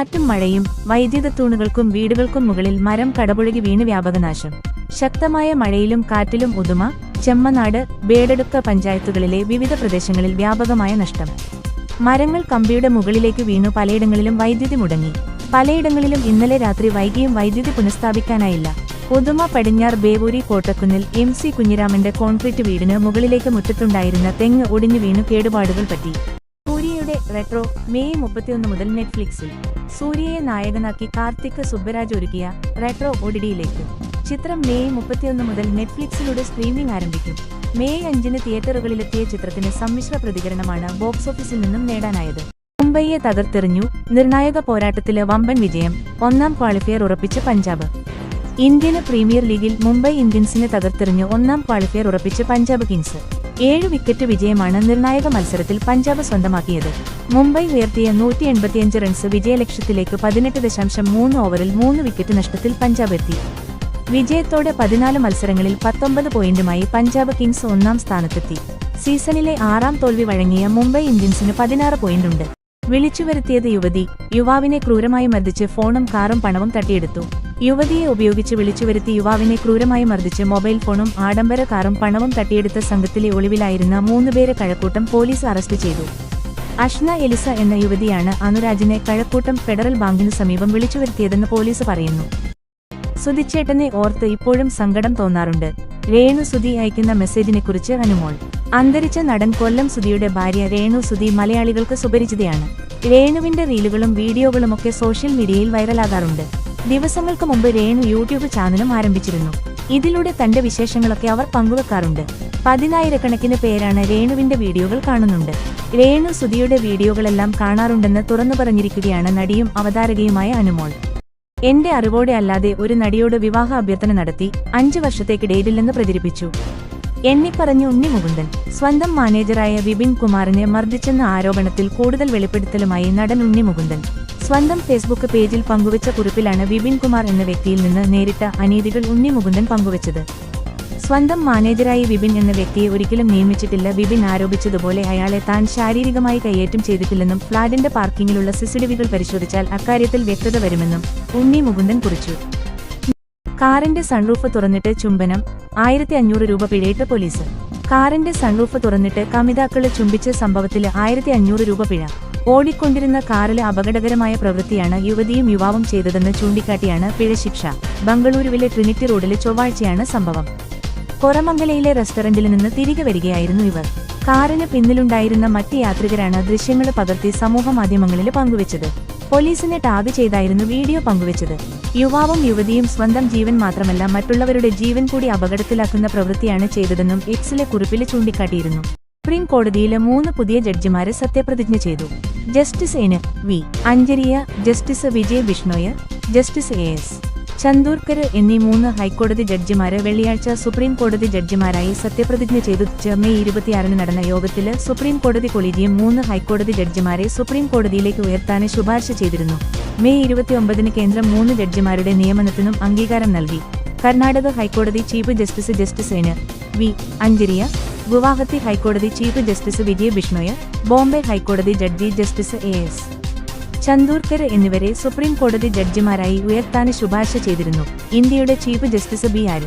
കാറ്റും മഴയും വൈദ്യുത തൂണുകൾക്കും വീടുകൾക്കും മുകളിൽ മരം കടപുഴകി വീണ് വ്യാപകനാശം. ശക്തമായ മഴയിലും കാറ്റിലും ഉദുമ ചെമ്മനാട് ബേഡെടുക്ക പഞ്ചായത്തുകളിലെ വിവിധ പ്രദേശങ്ങളിൽ വ്യാപകമായ നഷ്ടം. മരങ്ങൾ കമ്പിയുടെ മുകളിലേക്ക് വീണു പലയിടങ്ങളിലും വൈദ്യുതി മുടങ്ങി. പലയിടങ്ങളിലും ഇന്നലെ രാത്രി വൈകിയും വൈദ്യുതി പുനഃസ്ഥാപിക്കാനായില്ല. ഉദുമ പടിഞ്ഞാർ ബേവൂരി കോട്ടക്കുന്നിൽ എം സി കുഞ്ഞിരാമന്റെ കോൺക്രീറ്റ് വീടിന് മുകളിലേക്ക് മുറ്റത്തുണ്ടായിരുന്ന തെങ്ങ് ഒടിഞ്ഞു വീണു കേടുപാടുകൾ പറ്റി. പൂരിയുടെ റെട്രോ മെയ് മുപ്പത്തിയൊന്ന് മുതൽ നെറ്റ്ഫ്ലിക്സിൽ. സൂര്യയെ നായകനാക്കി കാർത്തിക് സുബ്ബരാജ് ഒരുക്കിയ റെട്രോ ഒഡിഡിയിലേക്ക് ചിത്രം മെയ് മുപ്പത്തിയൊന്ന് മുതൽ നെറ്റ്ഫ്ലിക്സിലൂടെ സ്ട്രീമിംഗ് ആരംഭിക്കും. മെയ് അഞ്ചിന് തിയേറ്ററുകളിലെത്തിയ ചിത്രത്തിന് സമ്മിശ്ര പ്രതികരണമാണ് ബോക്സ് ഓഫീസിൽ നിന്നും നേടാനായത്. മുംബൈയെ തകർത്തെറിഞ്ഞു നിർണായക പോരാട്ടത്തിലെ വമ്പൻ വിജയം ഒന്നാം ക്വാളിഫയർ ഉറപ്പിച്ച പഞ്ചാബ്. ഇന്ത്യന് പ്രീമിയർ ലീഗിൽ മുംബൈ ഇന്ത്യൻസിനെ തകർത്തെറിഞ്ഞ് ഒന്നാം ക്വാളിഫയർ ഉറപ്പിച്ച പഞ്ചാബ് കിങ്സ്. ഏഴ് വിക്കറ്റ് വിജയമാണ് നിർണായക മത്സരത്തിൽ പഞ്ചാബ് സ്വന്തമാക്കിയത്. മുംബൈ ഉയർത്തിയ നൂറ്റി എൺപത്തിയഞ്ച് റൺസ് വിജയലക്ഷ്യത്തിലേക്ക് പതിനെട്ട് ദശാംശം മൂന്ന് ഓവറിൽ മൂന്ന് വിക്കറ്റ് നഷ്ടത്തിൽ പഞ്ചാബ് എത്തി. വിജയത്തോടെ പതിനാല് മത്സരങ്ങളിൽ പത്തൊമ്പത് പോയിന്റുമായി പഞ്ചാബ് കിങ്സ് ഒന്നാം സ്ഥാനത്തെത്തി. സീസണിലെ ആറാം തോൽവി വഴങ്ങിയ മുംബൈ ഇന്ത്യൻസിന് പതിനാറ് പോയിന്റുണ്ട്. വിളിച്ചുവരുത്തിയത് യുവതി. യുവാവിനെ ക്രൂരമായി മർദ്ദിച്ച് ഫോണും കാറും പണവും തട്ടിയെടുത്തു. യുവതിയെ ഉപയോഗിച്ച് വിളിച്ചുവരുത്തി യുവാവിനെ ക്രൂരമായി മർദ്ദിച്ച് മൊബൈൽ ഫോണും ആഡംബര കാറും പണവും തട്ടിയെടുത്ത സംഘത്തിലെ ഒളിവിലായിരുന്ന മൂന്നുപേരെ കഴക്കൂട്ടം പോലീസ് അറസ്റ്റ് ചെയ്തു. അഷ്ന എലിസ എന്ന യുവതിയാണ് അനുരാജിനെ കഴക്കൂട്ടം ഫെഡറൽ ബാങ്കിനു സമീപം വിളിച്ചുവരുത്തിയതെന്ന് പോലീസ് പറയുന്നു. സുധിച്ചേട്ടനെ ഓർത്ത് ഇപ്പോഴും സങ്കടം തോന്നാറുണ്ട്. രേണു സുധി അയക്കുന്ന മെസ്സേജിനെക്കുറിച്ച് അനുമോൾ. അന്തരിച്ച നടൻ കൊല്ലം സുധിയുടെ ഭാര്യ രേണു സുധി മലയാളികൾക്ക് സുപരിചിതയാണ്. രേണുവിന്റെ റീലുകളും വീഡിയോകളുമൊക്കെ സോഷ്യൽ മീഡിയയിൽ വൈറലാകാറുണ്ട്. ദിവസങ്ങൾക്ക് മുമ്പ് രേണു യൂട്യൂബ് ചാനലും ആരംഭിച്ചിരുന്നു. ഇതിലൂടെ തന്റെ വിശേഷങ്ങളൊക്കെ അവർ പങ്കുവെക്കാറുണ്ട്. പതിനായിരക്കണക്കിന് പേരാണ് രേണുവിന്റെ വീഡിയോകൾ കാണുന്നുണ്ട്. രേണു സുധിയുടെ വീഡിയോകളെല്ലാം കാണാറുണ്ടെന്ന് തുറന്നു പറഞ്ഞിരിക്കുകയാണ് നടിയും അവതാരകയുമായ അനുമോൾ. എന്റെ അറിവോടെ അല്ലാതെ ഒരു നടിയോട് വിവാഹ അഭ്യർത്ഥന നടത്തി അഞ്ചു വർഷത്തേക്ക് ഡേറ്റില്ലെന്ന് പ്രചരിപ്പിച്ചു. എണ്ണിപ്പറഞ്ഞു ഉണ്ണി മുകുന്ദൻ സ്വന്തം മാനേജറായ വിപിൻ കുമാറിനെ മർദ്ദിച്ചെന്ന ആരോപണത്തിൽ കൂടുതൽ വെളിപ്പെടുത്തലുമായി നടൻ ഉണ്ണി മുകുന്ദൻ സ്വന്തം ഫേസ്ബുക്ക് പേജിൽ പങ്കുവച്ച കുറിപ്പിലാണ് വിപിൻ കുമാർ എന്ന വ്യക്തിയിൽ നിന്ന് നേരിട്ട അനീതികൾ ഉണ്ണി മുകുന്ദൻ പങ്കുവച്ചത്. സ്വന്തം മാനേജറായി വിപിൻ എന്ന വ്യക്തിയെ ഒരിക്കലും നിയമിച്ചിട്ടില്ല. വിപിൻ ആരോപിച്ചതുപോലെ അയാളെ താൻ ശാരീരികമായി കയ്യേറ്റം ചെയ്തിട്ടില്ലെന്നും ഫ്ളാറ്റിന്റെ പാർക്കിങ്ങിലുള്ള സിസിടിവികൾ പരിശോധിച്ചാൽ അക്കാര്യത്തിൽ വ്യക്തത വരുമെന്നും ഉണ്ണി മുകുന്ദൻ കുറിച്ചു. കാറിന്റെ സൺറൂഫ് തുറന്നിട്ട് ചുംബനം ആയിരത്തി അഞ്ഞൂറ് രൂപ പിഴയിട്ട് പോലീസ്. കാറിന്റെ സൺറൂഫ് തുറന്നിട്ട് കമിതാക്കളെ ചുംബിച്ച സംഭവത്തിൽ ആയിരത്തി അഞ്ഞൂറ് രൂപ പിഴ. ഓടിക്കൊണ്ടിരുന്ന കാറിലെ അപകടകരമായ പ്രവൃത്തിയാണ് യുവതിയും യുവാവും ചെയ്തതെന്ന് ചൂണ്ടിക്കാട്ടിയാണ് പിഴശിക്ഷ ബംഗളൂരുവിലെ ട്രിനിറ്റി റോഡിലെ ചൊവ്വാഴ്ചയാണ് സംഭവം. കൊറമംഗലയിലെ റെസ്റ്റോറന്റിൽ നിന്ന് തിരികെ വരികയായിരുന്നു ഇവർ. കാറിന് പിന്നിലുണ്ടായിരുന്ന മറ്റ് യാത്രികരാണ് ദൃശ്യങ്ങൾ പകർത്തി സമൂഹ മാധ്യമങ്ങളിൽ പങ്കുവച്ചത്. പോലീസിനെ ടാഗ് ചെയ്തായിരുന്നു വീഡിയോ പങ്കുവച്ചത്. യുവാവും യുവതിയും സ്വന്തം ജീവൻ മാത്രമല്ല മറ്റുള്ളവരുടെ ജീവൻ കൂടി അപകടത്തിലാക്കുന്ന പ്രവൃത്തിയാണ് ചെയ്തതെന്നും എക്സിലെ കുറിപ്പിൽ ചൂണ്ടിക്കാട്ടിയിരുന്നു. സുപ്രീം കോടതിയിലെ മൂന്ന് പുതിയ ജഡ്ജിമാരെ സത്യപ്രതിജ്ഞ ചെയ്തു. Justice N V. Anjaria justice Vijay Bishnoi justice A. S. Chandurkar എന്നീ മൂന്ന് ഹൈക്കോടതി ജഡ്ജിമാരെ വെള്ളിയാഴ്ച സുപ്രീം കോടതി ജഡ്ജിമാരായി സത്യപ്രതിജ്ഞ ചെയ്തു. മെയ് ഇരുപത്തിയാറിന് നടന്ന യോഗത്തിൽ സുപ്രീം കോടതി കൊളീജിയം മൂന്ന് ഹൈക്കോടതി ജഡ്ജിമാരെ സുപ്രീം കോടതിയിലേക്ക് ഉയർത്താൻ ശുപാർശ ചെയ്തിരുന്നു. മെയ് ഇരുപത്തിയൊമ്പതിന് കേന്ദ്രം മൂന്ന് ജഡ്ജിമാരുടെ നിയമനത്തിനും അംഗീകാരം നൽകി. കർണാടക ഹൈക്കോടതി chief justice justice N V. Anjaria Guwahati ഹൈക്കോടതി ചീഫ് ജസ്റ്റിസ് വിജയ് ബിഷ്ണോയ് ബോംബെ ഹൈക്കോടതി judge justice A S Chandurkar എന്നിവരെ സുപ്രീം കോടതി ജഡ്ജിമാരായി ഉയർത്താൻ ശുപാർശ ചെയ്തിരുന്നു. ഇന്ത്യയുടെ ചീഫ് ജസ്റ്റിസ് ബി ആർ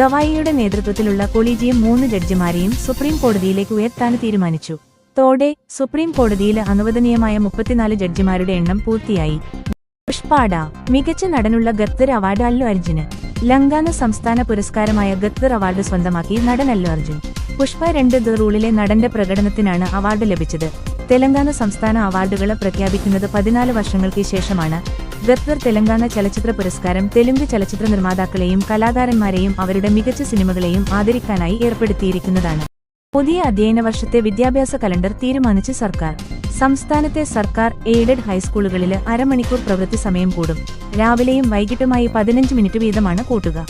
ഗവായിയുടെ നേതൃത്വത്തിലുള്ള കൊളീജിയം മൂന്ന് ജഡ്ജിമാരെയും സുപ്രീം കോടതിയിലേക്ക് ഉയർത്താൻ തീരുമാനിച്ചു. തോടെ സുപ്രീം കോടതിയിലെ അനുവദനീയമായ മുപ്പത്തിനാല് ജഡ്ജിമാരുടെ എണ്ണം പൂർത്തിയായി. പുഷ്പാട മികച്ച നടനുള്ള ഗത്തർ അവാർഡ് അല്ലു അർജുന്. ലങ്കാന സംസ്ഥാന പുരസ്കാരമായ ഗത്തർ അവാർഡ് സ്വന്തമാക്കി നടൻ അല്ലു അർജുൻ. പുഷ്പ രണ്ട് ദ റൂളിലെ നടന്റെ പ്രകടനത്തിനാണ് അവാർഡ് ലഭിച്ചത്. തെലങ്കാന സംസ്ഥാന അവാർഡുകളെ പ്രഖ്യാപിക്കുന്നത് പതിനാല് വർഷങ്ങൾക്ക് ശേഷമാണ്. ഗത്തർ തെലങ്കാന ചലച്ചിത്ര പുരസ്കാരം തെലുങ്ക് ചലച്ചിത്ര നിർമ്മാതാക്കളെയും കലാകാരന്മാരെയും അവരുടെ മികച്ച സിനിമകളെയും ആദരിക്കാനായി ഏർപ്പെടുത്തിയിരിക്കുന്നതാണ്. പുതിയ അധ്യയന വർഷത്തെ വിദ്യാഭ്യാസ കലണ്ടർ തീരുമാനിച്ച് സർക്കാർ. സംസ്ഥാനത്തെ സർക്കാർ എയ്ഡഡ് ഹൈസ്കൂളുകളിൽ അരമണിക്കൂർ പ്രവൃത്തി സമയം കൂടും. രാവിലെയും വൈകിട്ടുമായി പതിനഞ്ച് മിനിറ്റ് വീതമാണ് കൂട്ടുക.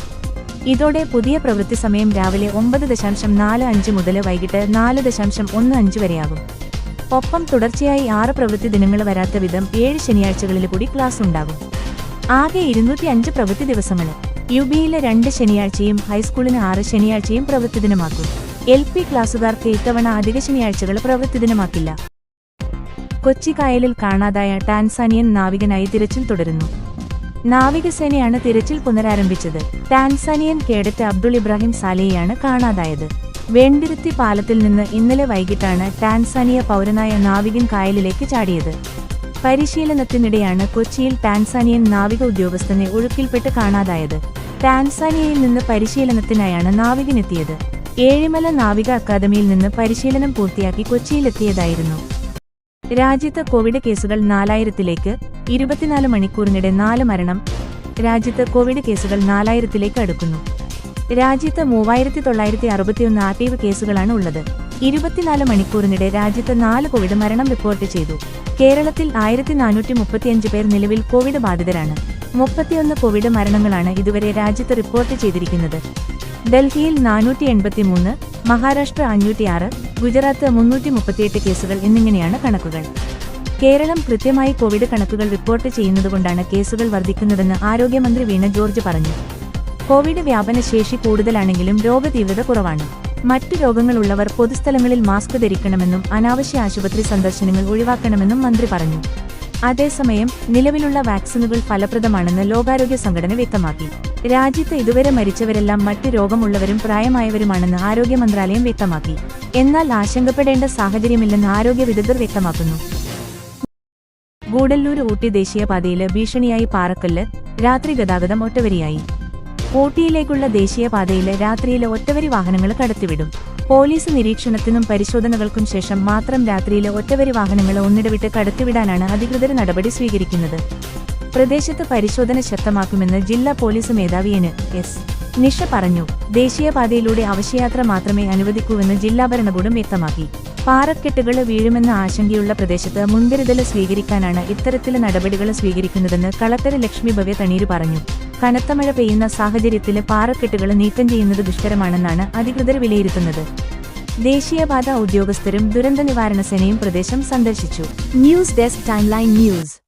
ഇതോടെ പുതിയ പ്രവൃത്തി സമയം രാവിലെ ഒമ്പത് ദശാംശം നാല് അഞ്ച് മുതൽ വൈകിട്ട് നാല് ദശാംശം ഒന്ന് അഞ്ച് വരെയാകും. ഒപ്പം തുടർച്ചയായി ആറ് പ്രവൃത്തി ദിനങ്ങൾ വരാത്ത വിധം ഏഴ് ശനിയാഴ്ചകളിൽ കൂടി ക്ലാസ് ഉണ്ടാകും. ആകെ ഇരുന്നൂറ്റി അഞ്ച് പ്രവൃത്തി ദിവസങ്ങൾ യു ബിയിലെ രണ്ട് ശനിയാഴ്ചയും ഹൈസ്കൂളിന് ആറ് ശനിയാഴ്ചയും പ്രവൃത്തി ദിനമാക്കും. എൽ പി ക്ലാസ്സുകാർക്ക് ഇത്തവണ അധിക ശനിയാഴ്ചകൾ പ്രവൃത്തി ദിനമാക്കില്ല. കൊച്ചി കായലിൽ കാണാതായ ടാൻസാനിയൻ നാവികനായി തിരച്ചിൽ തുടരുന്നു. നാവികസേനയാണ് തിരച്ചിൽ പുനരാരംഭിച്ചത്. ടാൻസാനിയൻ കേഡറ്റ് അബ്ദുൾ ഇബ്രാഹിം സാലെയാണ് കാണാതായത്. വെണ്ടിരുത്തി പാലത്തിൽ നിന്ന് ഇന്നലെ വൈകിട്ടാണ് ടാൻസാനിയ പൗരനായ നാവികൻ കായലിലേക്ക് ചാടിയത്. പരിശീലനത്തിനിടെയാണ് കൊച്ചിയിൽ ടാൻസാനിയൻ നാവിക ഉദ്യോഗസ്ഥനെ ഒഴുക്കിൽപ്പെട്ട് കാണാതായത്. ടാൻസാനിയയിൽ നിന്ന് പരിശീലനത്തിനായാണ് നാവികനെത്തിയത്. ഏഴിമല നാവിക അക്കാദമിയിൽ നിന്ന് പരിശീലനം പൂർത്തിയാക്കി കൊച്ചിയിലെത്തിയതായിരുന്നു. രാജ്യത്ത് കോവിഡ് കേസുകൾ നാലായിരത്തിലേക്ക് ഇരുപത്തിനാല് മണിക്കൂറിനിടെ നാല് മരണം. രാജ്യത്ത് കോവിഡ് കേസുകൾ നാലായിരത്തിലേക്ക് അടുക്കുന്നു. രാജ്യത്ത് മൂവായിരത്തി തൊള്ളായിരത്തി അറുപത്തിയൊന്ന് ആക്റ്റീവ് കേസുകളാണ് ഉള്ളത്. ഇരുപത്തിനാല് മണിക്കൂറിനിടെ രാജ്യത്ത് നാല് കോവിഡ് മരണം റിപ്പോർട്ട് ചെയ്തു. കേരളത്തിൽ ആയിരത്തി നാനൂറ്റി മുപ്പത്തിയഞ്ച് പേർ നിലവിൽ കോവിഡ് ബാധിതരാണ്. മുപ്പത്തിയൊന്ന് കോവിഡ് മരണങ്ങളാണ് ഇതുവരെ രാജ്യത്ത് റിപ്പോർട്ട് ചെയ്തിരിക്കുന്നത്. ഡൽഹിയിൽ നാനൂറ്റി എൺപത്തിമൂന്ന് മഹാരാഷ്ട്ര അഞ്ഞൂറ്റിയാറ് ഗുജറാത്ത് മുന്നൂറ്റി മുപ്പത്തിയെട്ട് കേസുകൾ എന്നിങ്ങനെയാണ് കണക്കുകൾ. കേരളം കൃത്യമായി കോവിഡ് കണക്കുകൾ റിപ്പോർട്ട് ചെയ്യുന്നതുകൊണ്ടാണ് കേസുകൾ വർദ്ധിക്കുന്നതെന്ന് ആരോഗ്യമന്ത്രി വീണ ജോർജ് പറഞ്ഞു. കോവിഡ് വ്യാപന ശേഷി കൂടുതലാണെങ്കിലും രോഗതീവ്രത കുറവാണ്. മറ്റു രോഗങ്ങളുള്ളവർ പൊതുസ്ഥലങ്ങളിൽ മാസ്ക് ധരിക്കണമെന്നും അനാവശ്യ ആശുപത്രി സന്ദർശനങ്ങൾ ഒഴിവാക്കണമെന്നും മന്ത്രി പറഞ്ഞു. അതേസമയം നിലവിലുള്ള വാക്സിനുകൾ ഫലപ്രദമാണെന്ന് ലോകാരോഗ്യ സംഘടന വ്യക്തമാക്കി. രാജ്യത്ത് ഇതുവരെ മരിച്ചവരെല്ലാം മറ്റ് രോഗമുള്ളവരും പ്രായമായവരുമാണെന്ന് ആരോഗ്യ മന്ത്രാലയം വ്യക്തമാക്കി. എന്നാൽ ആശങ്കപ്പെടേണ്ട സാഹചര്യമില്ലെന്ന് ആരോഗ്യ വിദഗ്ധർ വ്യക്തമാക്കുന്നു. ഗൂഡല്ലൂർ ഊട്ടി ദേശീയപാതയിൽ ഭീഷണിയായി പാറക്കല്ല് രാത്രി ഗതാഗതം ഒറ്റവരിയായി. ഊട്ടിയിലേക്കുള്ള ദേശീയപാതയിൽ രാത്രിയിലെ ഒറ്റവരി വാഹനങ്ങൾ കടത്തിവിടും. പോലീസ് നിരീക്ഷണത്തിനും പരിശോധനകൾക്കും ശേഷം മാത്രം രാത്രിയിലെ ഒറ്റവരി വാഹനങ്ങൾ ഒന്നിടവിട്ട് കടത്തിവിടാനാണ് അധികൃതർ നടപടി സ്വീകരിക്കുന്നത്. പ്രദേശത്ത് പരിശോധന ശക്തമാക്കുമെന്ന് ജില്ലാ പോലീസ് മേധാവി എന് എസ്. നിഷ പറഞ്ഞു. ദേശീയപാതയിലൂടെ അവശയാത്ര മാത്രമേ അനുവദിക്കൂവെന്ന് ജില്ലാ ഭരണകൂടം വ്യക്തമാക്കി. പാറക്കെട്ടുകൾ വീഴുമെന്ന ആശങ്കയുള്ള പ്രദേശത്ത് മുൻകരുതൽ സ്വീകരിക്കാനാണ് ഇത്തരത്തിലെ നടപടികൾ സ്വീകരിക്കുന്നതെന്ന് കളക്ടർ ലക്ഷ്മി ഭവ്യ തണീര് പറഞ്ഞു. കനത്ത മഴ പെയ്യുന്ന സാഹചര്യത്തിൽ പാറക്കെട്ടുകൾ നീക്കം ചെയ്യുന്നത് ദുഷ്കരമാണെന്നാണ് അധികൃതർ വിലയിരുത്തുന്നത്. ദേശീയപാത ഉദ്യോഗസ്ഥരും ദുരന്ത നിവാരണ സേനയും പ്രദേശം സന്ദർശിച്ചു. News desk timeline news.